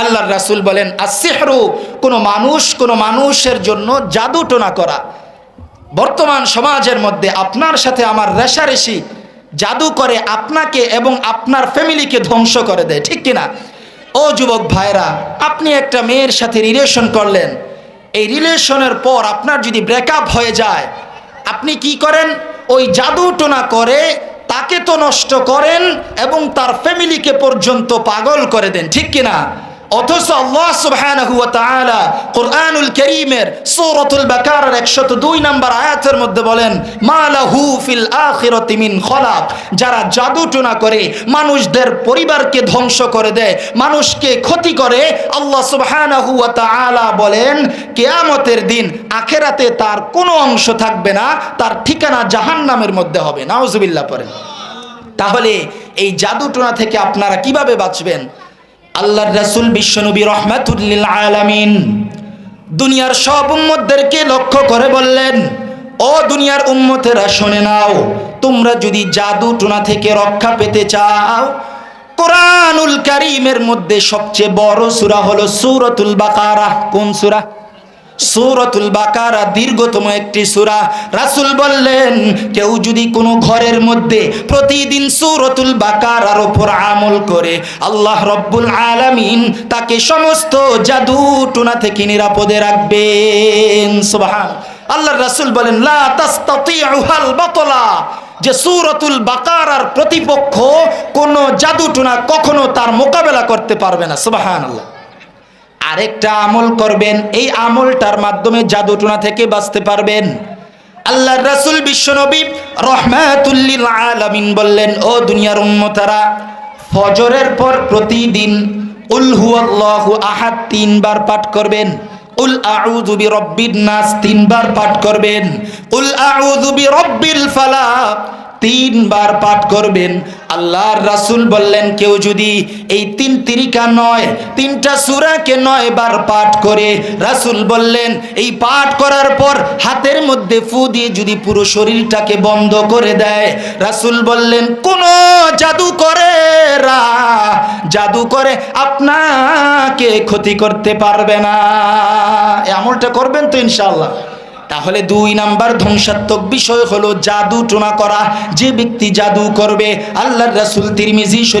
আল্লাহর রাসুল বলেন আসিহরু কোনো মানুষ কোনো মানুষের জন্য জাদু টোনা করা। বর্তমান সমাজের মধ্যে আপনার সাথে আমার রেশারেশি জাদু করে আপনাকে এবং আপনার ফ্যামিলিকে ধ্বংস করে দেয়। ঠিক কিনা? ও যুবক ভাইরা আপনি একটা মেয়ের সাথে রিলেশন করলেন। এই রিলেশনের পর আপনার যদি ব্রেকআপ হয়ে যায়, আপনি কি করেন? ওই জাদু টোনা করে তাকে তো নষ্ট করেন এবং তার ফ্যামিলিকে পর্যন্ত পাগল করে দেন। ঠিক কিনা? অথচ আল্লাহ সুবহানাহু ওয়া তাআলা কোরআনুল কারীমের সূরাতুল বাকারার 102 নম্বর আয়াতের মধ্যে বলেন মালাহু ফিল আখিরাতি মিন খলাক। যারা জাদু টোনা করে, মানুষদের পরিবারকে ধ্বংস করে দেয়, মানুষকে ক্ষতি করে, আল্লাহ সুবহানাহু ওয়া তাআলা বলেন, কিয়ামতের দিন আখেরাতে তার কোনো অংশ থাকবে না, তার ঠিকানা জাহান্নামের মধ্যে হবে। নাউজুবিল্লাহ পড়েন। তাহলে এই জাদু টোনা থেকে আপনারা কীভাবে বাঁচবেন? আল্লাহর রাসুল বিশ্বনবী রহমাতুল্লিল আলামিন দুনিয়ার সব উম্মদেরকে লক্ষ্য করে বললেন, ও দুনিয়ার উম্মতেরা, শোনে নাও, তোমরা যদি জাদু টোনা থেকে রক্ষা পেতে চাও, কোরআনুল কারিমের মধ্যে সবচেয়ে বড় সুরা হলো সুরতুল বাকারা। কোন সূরা? সূরাতুল বাকারা দীর্ঘতম একটি সূরা। রাসূল বললেন, কেউ যদি কোনো ঘরের মধ্যে প্রতিদিন সূরাতুল বাকারার ওপর আমল করে, আল্লাহ রব্বুল আলামিন তাকে সমস্ত জাদু টুনা থেকে নিরাপদে রাখবেন। সুবহান। আল্লাহ রাসূল বলেন, লা বাতলা। যে সূরাতুল বাকারার প্রতিপক্ষ কোন জাদু টুনা কখনো তার মোকাবেলা করতে পারবে না। সুবহানাল্লাহ। আরেকটা আমল করবেন, এই আমলটার মাধ্যমে জাদুটনা থেকে বাঁচতে পারবেন। আল্লাহ রাসূল বিশ্বনবী রহমাতুল্লিল আলামিন বললেন, ও দুনিয়ার উম্মতারা, ফজরের পর প্রতিদিন উল হুয়াল্লাহু আহাদ তিনবার পাঠ করবেন। উল আউযু বিরাব্বিন নাস তিনবার পাঠ করবেন। উল আউযু বিরাব্বিল ফালাক তিনবার পাঠ করবেন। আল্লাহর রাসূল বললেন, কেউ যদি এই তিন তিরিকা নয়, তিনটা সূরাকে নয় বার পাঠ করে, রাসূল বললেন, এই পাঠ করার পর হাতের মধ্যে ফু দিয়ে যদি পুরো শরীরটাকে বন্ধ করে দেয়, রাসূল বললেন, কোন জাদু করে রা জাদু করে আপনাকে ক্ষতি করতে পারবে না। এই আমলটা করবেন তো ইনশাআল্লাহ। তাহলে দুই নাম্বার ধ্বংসাত্মক বিষয় হলো জাদু টোনা করা। যে ব্যক্তি জাদু করবে আল্লাহ রাসুল তিরমিজি শরীফ